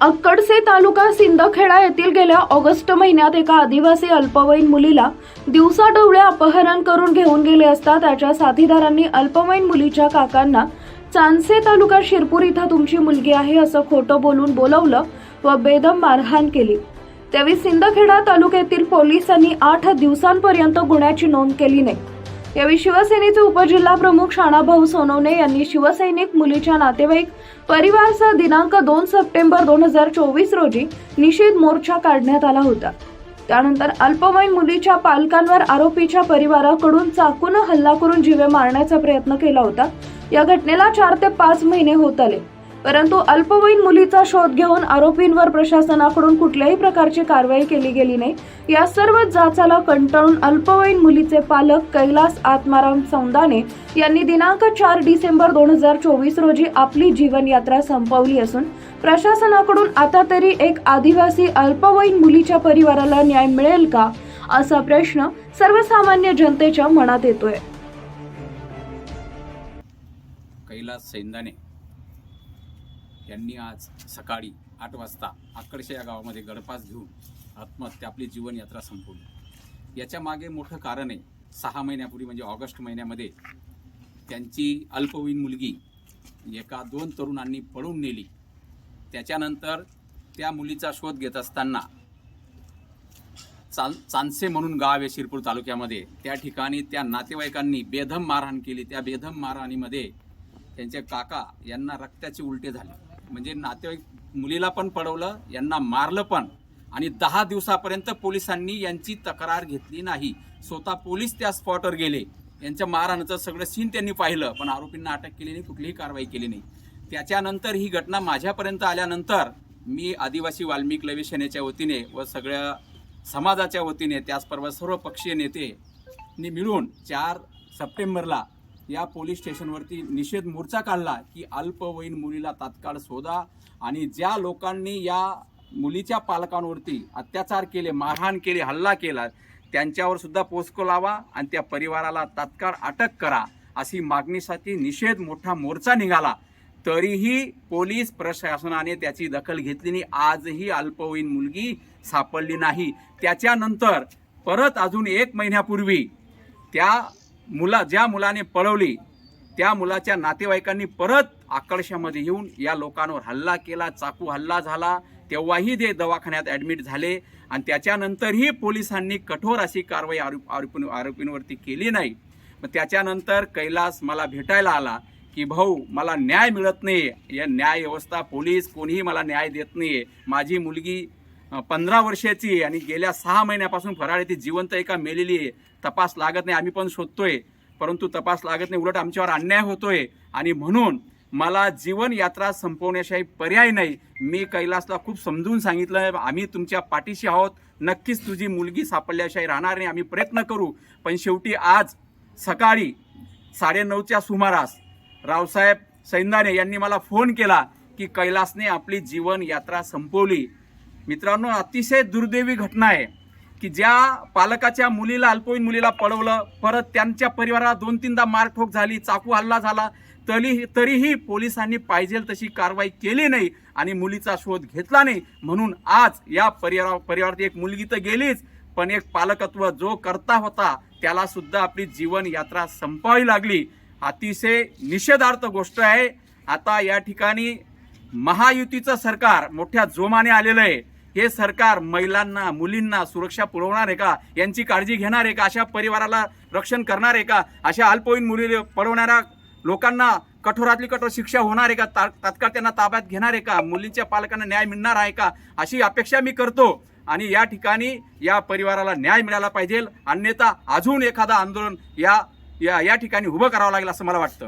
अक्कडसे तालुका सिंदखेडा येथील गेल्या ऑगस्ट महिन्यात एका आदिवासी अल्पवयीन मुलीला दिवसाढवळे अपहरण करून घेऊन गेले असता त्याच्या साथीदारांनी अल्पवयीन मुलीच्या काकांना चांदसे तालुका शिरपूर इथं तुमची मुलगी आहे असं खोटं बोलून बोलवलं व बेदम मारहाण केली. त्यावेळी सिंदखेडा तालुक्यातील पोलिसांनी आठ दिवसांपर्यंत गुन्ह्याची नोंद केली नाही. यावेळी शिवसेनेचे उपजिल्हा प्रमुख शाणाभाऊ सोनवणे यांनी शिवसैनिक मुलीच्या नातेवाईक परिवारचा दिनांक दोन सप्टेंबर दोन हजार चोवीस रोजी निषेध मोर्चा काढण्यात आला होता. त्यानंतर अल्पवयीन मुलीच्या पालकांवर आरोपीच्या परिवाराकडून चाकून हल्ला करून जीवे मारण्याचा प्रयत्न केला होता. या घटनेला चार ते पाच महिने होत आले. परंतु अल्पवयीन मुलीचा शोध घेऊन आरोपींवर प्रशासनाकडून कुठल्याही प्रकारची कारवाई केली गेली नाही. या सर्व जाचाला कंटाळून अल्पवयीन मुलीचे पालक कैलास आत्माराम सौंदाने यांनी दिनांक चार डिसेंबर दोन हजार चोवीस रोजी आपली जीवनयात्रा संपवली असून प्रशासनाकडून आता तरी एक आदिवासी अल्पवयीन मुलीच्या परिवाराला न्याय मिळेल का? असा प्रश्न सर्वसामान्य जनतेच्या मनात येतोय. कैलास सैंदाने यांनी आज सकाळी आठ वाजता आकडशे या गावामध्ये गडपास घेऊन आत्महत्या आपली जीवनयात्रा संपवली. याच्या मागे मोठं कारण आहे सहा महिन्यापूर्वी म्हणजे ऑगस्ट महिन्यामध्ये त्यांची अल्पवयीन मुलगी एका दोन तरुणांनी पळून नेली. त्याच्यानंतर त्या मुलीचा शोध घेत असताना चाल चांदसे म्हणून गाव आहे शिरपूर तालुक्यामध्ये. त्या ठिकाणी त्या नातेवाईकांनी बेधम मारहाण केली. त्या बेधम मारहाणीमध्ये त्यांचे काका यांना रक्ताचे उलटे झाले. म्हणजे नातेवाईक मुलीला पण पडवलं यांना मारलं पण. आणि दहा दिवसापर्यंत पोलिसांनी यांची तक्रार घेतली नाही. स्वतः पोलीस त्या स्पॉटवर गेले. यांच्या मारहाणाचं सगळं सीन त्यांनी पाहिलं पण आरोपींना अटक केली नाही कुठलीही कारवाई केली नाही. त्याच्यानंतर ही घटना माझ्यापर्यंत आल्यानंतर मी आदिवासी वाल्मिक लवी सेनेच्या वतीने व सगळ्या समाजाच्या वतीने त्याचबरोबर सर्व पक्षीय नेते नी मिळून चार सप्टेंबरला या पोलीस स्टेशनवरती निषेध मोर्चा काढला की अल्पवयीन मुलीला तात्काळ शोधा आणि ज्या लोकांनी या मुलीच्या पालकांवरती अत्याचार केले मारहाण केली हल्ला केला त्यांच्यावर सुद्धा पोस्को लावा आणि त्या परिवाराला तात्काळ अटक करा अशी मागणीसाठी निषेध मोठा मोर्चा निघाला. तरीही पोलीस प्रशासनाने त्याची दखल घेतली नाही. आजही अल्पवयीन मुलगी सापडली नाही. त्याच्यानंतर परत अजून एक महिन्यापूर्वी त्या मुला ज्या मुलाने पळवली त्या मुलाच्या नातेवाईकांनी परत आकर्षामध्ये येऊन या लोकांवर हल्ला केला चाकू हल्ला झाला. तेव्हाही ते दवाखान्यात ॲडमिट झाले आणि त्याच्यानंतरही पोलिसांनी कठोर अशी कारवाई आरोप आरोपी आरोपींवरती केली नाही. मग त्याच्यानंतर कैलास मला भेटायला आला की भाऊ मला न्याय मिळत नाही या न्याय व्यवस्था पोलीस कोणीही मला न्याय देत नाही माझी मुलगी पंधरा वर्षाची आणि गेल्या सहा महिन्यापासून फराळ ती जिवंत एका मेलेली आहे तपास लागत नाही आम्ही पण शोधतोय. परंतु तपास लागत नाही उलट आमच्यावर अन्याय होतोय. आणि म्हणून मला जीवन यात्रा संपवण्याशिवाय पर्याय नाही. मी कैलासला खूप समजून सांगितलं आम्ही तुमच्या पाठीशी आहोत. नक्कीच तुझी मुलगी सापडल्याशिवाय राहणार नाही आम्ही प्रयत्न करू. पण शेवटी आज सकाळी साडेनऊच्या सुमारास रावसाहेब सैंदाने यांनी मला फोन केला की कैलासने आपली जीवन यात्रा संपवली. मित्रांनो अतिशय दुर्दैवी घटना आहे की ज्या पालकाच्या मुलीला अल्पवयीन मुलीला पळवलं परत त्यांच्या परिवाराला दोन तीनदा मारठोक झाली चाकू हल्ला झाला तरी तरीही पोलिसांनी पाहिजे तशी कारवाई केली नाही आणि मुलीचा शोध घेतला नाही. म्हणून आज या परिवारा परिवारात एक मुलगी तर गेलीच पण एक पालकत्व जो करता होता त्याला सुद्धा आपली जीवन यात्रा संपवावी लागली. अतिशय निषेधार्थ गोष्ट आहे. आता या ठिकाणी महायुतीचं सरकार मोठ्या जोमाने आलेलं आहे. हे सरकार महिलांना मुलींना सुरक्षा पुरवणार आहे का? यांची काळजी घेणार आहे का? अशा परिवाराला रक्षण करणार आहे का? अशा अल्पवयीन मुली पळवणाऱ्या लोकांना कठोरातली कठोर शिक्षा होणार आहे का? ता तात्काळ त्यांना ताब्यात घेणार आहे का? मुलींच्या पालकांना न्याय मिळणार आहे का? अशी अपेक्षा मी करतो. आणि या ठिकाणी या परिवाराला न्याय मिळाला पाहिजे. अन्यथा अजून एखादा आंदोलन या या या ठिकाणी उभं करावं लागेल असं मला वाटतं.